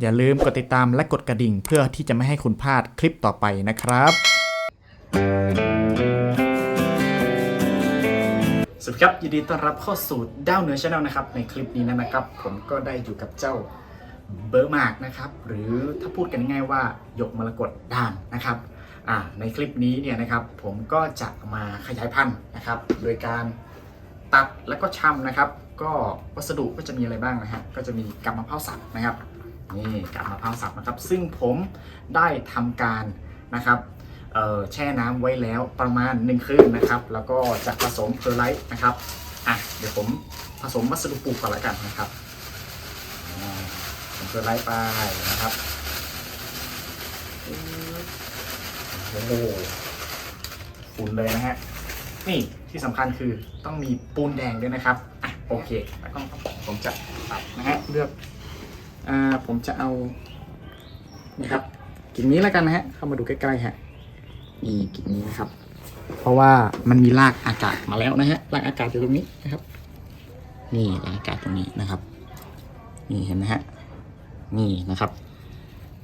อย่าลืมกดติดตามและกดกระดิ่ง เพื่อที่จะไม่ให้คุณพลาดคลิปต่อไปนะครับ สวัสดีครับยินดีต้อนรับเข้าสู่ด้าวเหนือชาแนลนะครับ ในคลิปนี้นะครับ ผมก็ได้อยู่กับเจ้าเบอร์มาร์กนะครับ หรือถ้าพูดกันง่ายๆว่าหยกมรกตด่านนะครับในคลิปนี้เนี่ยนะครับผมก็จะมาขยายพันธุ์นะครับ โดยการตัดแล้วก็ชำนะครับ ก็วัสดุก็จะมีอะไรบ้างนะฮะก็จะมีกำมะพร้าวสับนะครับ นี่กำมะพร้าวสับนะครับ ซึ่งผมได้ทำการนะครับเอ่อแช่น้ำไว้แล้วประมาณ1คืนนะครับ แล้วก็จะผสมเพอร์ไลท์นะครับอะเดี๋ยวผมผสมวัสดุปลูกก่อนละกันนะครับอ่าผสมเพอร์ไลท์ไปนะครับโอ้โหฝุ่นเลยนะฮะนี่ที่สำคัญคือต้องมีปูนแดงด้วยนะครับอะโอเคแล้วก็ผมจะตัดนะฮะเลือก อ่าผมจะเอานี่ครับกิ่งนี้แล้วกันนะฮะเข้ามาดูใกล้ๆฮะนี่กิ่งนี้นะครับ เพราะว่ามันมีรากอากาศมาแล้วนะฮะรากอากาศอยู่ตรงนี้นะครับ นี่รากอากาศตรงนี้นะครับ นี่เห็นไหมฮะนี่นะครับ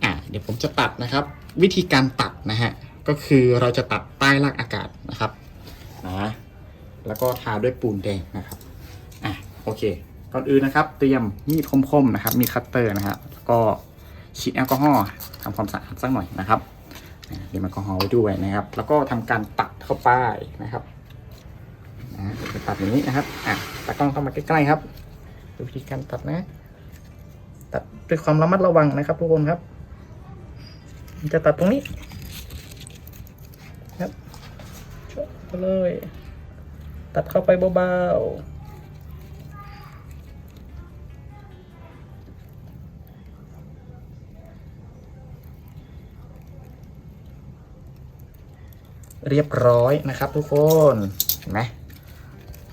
อ่าเดี๋ยวผมจะตัดนะครับ วิธีการตัดนะฮะก็คือเราจะตัดใต้รากอากาศนะครับนะแล้วก็ทาด้วยปูนแดงนะครับอะโอเค ก่อนอื่นนะครับ เตรียมมีดคมๆนะครับ มีคัตเตอร์นะฮะแล้วก็ฉีดแอลกอฮอล์ทำความสะอาดสักหน่อยนะครับเดี๋ยวแอลกอฮอล์ไว้ด้วยนะครับ แล้วก็ทำการตัดเข้าไปนะครับนะจะตัดอย่างนี้นะครับอะตากล้องเข้ามาใกล้ๆครับดูวิธีการตัดนะ ตัดด้วยความระมัดระวังนะครับ ทุกคนครับจะตัดตรงนี้ครับชกไปเลย ตัดเข้าไปเบาๆ เรียบร้อยนะครับทุกคนเห็นไหม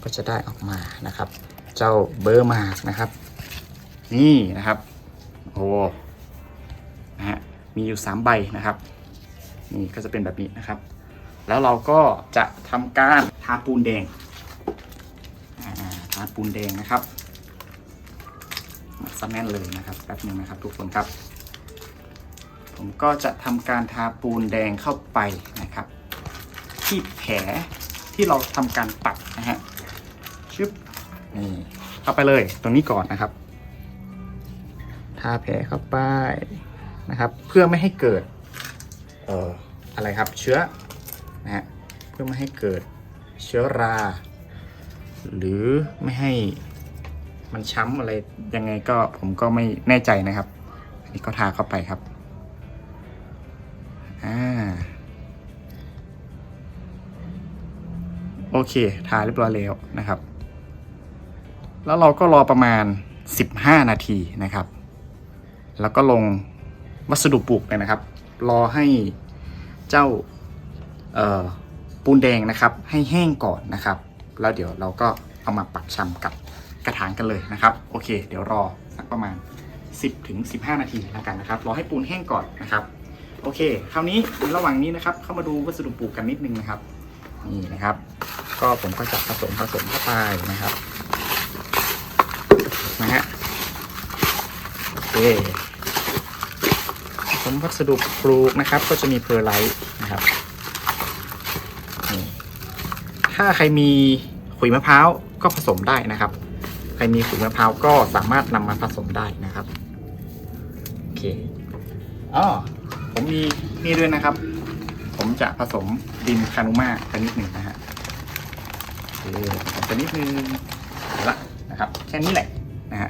ก็จะได้ออกมานะครับ เจ้าเบอร์มาร์กนะครับ นี่นะครับโอ้นะฮะมีอยู่ 3 ใบนะครับ นี่ก็จะเป็นแบบนี้นะครับ แล้วเราก็จะทำการทาปูนแดงทาปูนแดงนะครับมาซัแน่นเลยนะครับแป๊บนึงนะครับทุกคนครับ ผมก็จะทำการทาปูนแดงเข้าไป ที่แผลที่เราทำการตัดนะฮะชึบนี่เข้าไปเลยตรงนี้ก่อนนะครับ ทาแผลเข้าไปนะครับ เพื่อไม่ให้เกิดเอ่ออะไรครับเชื้อนะฮะเพื่อไม่ให้เกิดเชื้อรา หรือไม่ให้มันช้ำอะไรยังไงก็ผมก็ไม่แน่ใจนะครับ อันนี้ก็ทาเข้าไปครับ อ่า โอเคทาเรียบร้อยแล้วนะครับ แล้วเราก็รอประมาณ 15 นาทีนะครับ แล้วก็ลงวัสดุปลูกเลยนะครับ รอให้เจ้าปูนแดงนะครับ ให้แห้งก่อนนะครับ แล้วเดี๋ยวเราก็เอามาปักชำกับกระถางกันเลยนะครับ โอเค เดี๋ยวรอสักประมาณ 10ถึง15 นาทีแล้วกันนะครับ รอให้ปูนแห้งก่อนนะครับ โอเค คราวนี้ระหว่างนี้นะครับ เข้ามาดูวัสดุปลูกกันนิดนึงนะครับ นี่นะครับ ก็ผมก็จะผสมผสมเข้าไปนะครับนะฮะโอเคผสมวัสดุปลูกนะครับ ก็จะมีเพอร์ไลท์นะครับนี่ถ้าใครมีขุยมะพร้าวก็ผสมได้นะครับ ใครมีขุยมะพร้าวก็สามารถนำมาผสมได้นะครับโอเคอ๋อผมมีนี่ด้วยนะครับ ผมจะผสมดินคานูมากันนิดหนึ่งนะฮะ โอเคผสมกันนิดนึงเอละนะครับ แค่นี้แหละนะฮะ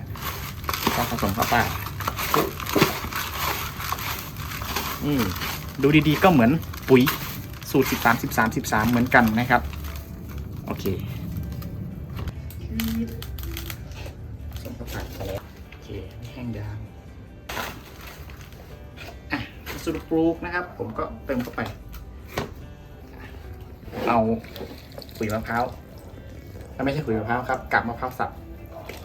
ก็ผสมเข้าไปนี่ดูดีๆก็เหมือนปุ๋ยสูตร 13 13 13 เหมือนกันนะครับ โอเคผสมเข้าไปแล้วโอเคแห้งยางอะวัสดุปลูกนะครับ ผมก็เติมเข้าไป เอาขุยมะพร้าว ถ้าไม่ใช่ขุยมะพร้าวครับกับมะพร้าวสับ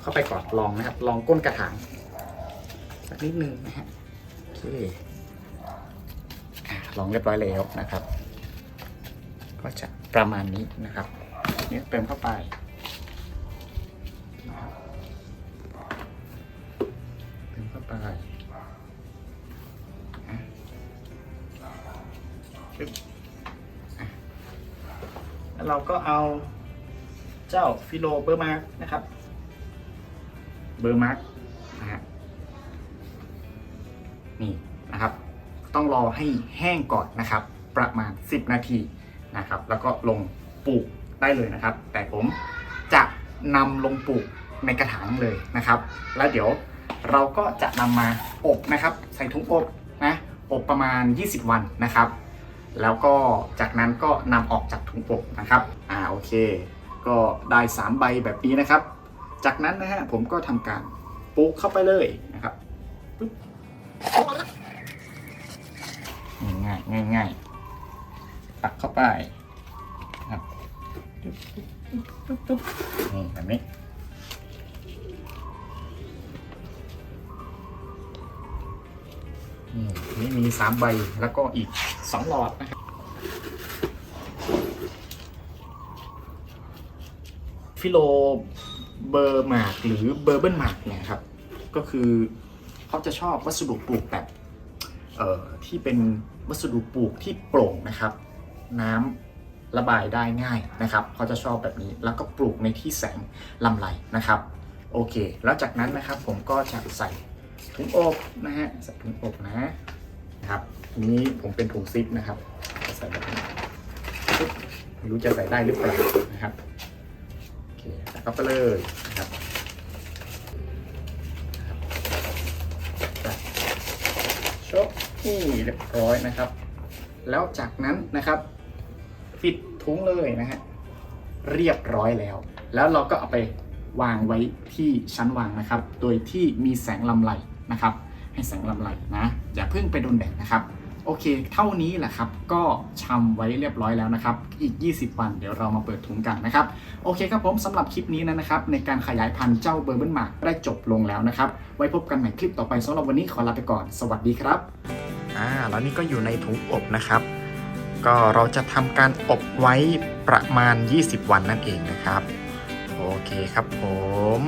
เข้าไปก่อนลองนะครับ ลองก้นกระถางสักนิดนึงนะฮะโอเคลองเรียบร้อยแล้วนะครับ ก็จะประมาณนี้นะครับเนี่ยเติมเข้าไปเติมข้าไปแล้วเราก็เอา เจ้าฟิโลเบอร์มาร์กนะครับ เบอร์มาร์กนะฮะนี่นะครับ ต้องรอให้แห้งก่อนนะครับ ประมาณ 10 นาทีนะครับ แล้วก็ลงปลูกได้เลยนะครับ แต่ผมจะนำลงปลูกในกระถางเลยนะครับ แล้วเดี๋ยวเราก็จะนำมาอบนะครับ ใส่ถุงอบนะอบประมาณ 20 วันนะครับ แล้วก็จากนั้นก็นำออกจากถุงอบนะครับ อ่าโอเค ก็ได้ 3 ใบแบบนี้นะครับ จากนั้นนะฮะผมก็ทำการปลูกเข้าไปเลยนะครับง่ายง่ายง่ายๆปักเข้าไปนะครับนี่แบบนี้นี่นี่มีสามใบแล้วก็อีกสองหลอดนะครับ ฟิโลเบอร์หมากหรือเบอร์เบิลหมากเนี่ยครับ ก็คือเขาจะชอบวัสดุปลูกแบบที่เป็นวัสดุปลูกที่โปร่งนะครับ น้ำระบายได้ง่ายนะครับเขาจะชอบแบบนี้แล้วก็ปลูกในที่แสงลำไรนะครับโอเค แล้วจากนั้นนะครับผมก็จะใส่ถุงอบนะฮะใส่ถุงอบนะครับนี้ผมเป็นถุงซิปนะครับใส่แบบนี้ไม่รู้จะใส่ได้หรือเปล่านะครับ ก็ไปเลยนะครับนะครับจัดชกนี่เรียบร้อยนะครับ แล้วจากนั้นนะครับปิดถุงเลยนะฮะเรียบร้อยแล้ว แล้วเราก็เอาไปวางไว้ที่ชั้นวางนะครับ โดยที่มีแสงลำไรนะครับ ให้แสงลำไรนะอย่าเพิ่งไปโดนแดดนะครับ โอเค เท่านี้แหละครับ ก็ชำไว้เรียบร้อยแล้วนะครับ อีก 20 วันเดี๋ยวเรามาเปิดถุงกันนะครับ โอเคครับผมสำหรับคลิปนี้นะครับ ในการขยายพันธุ์เจ้าเบอร์เบิลมาร์ได้จบลงแล้วนะครับ ไว้พบกันใหม่คลิปต่อไปสำหรับวันนี้ขอลาไปก่อน สวัสดีครับ อ่า แล้วนี่ก็อยู่ในถุงอบนะครับ ก็เราจะทำการอบไว้ประมาณ 20 วันนั่นเองนะครับ โอเคครับผม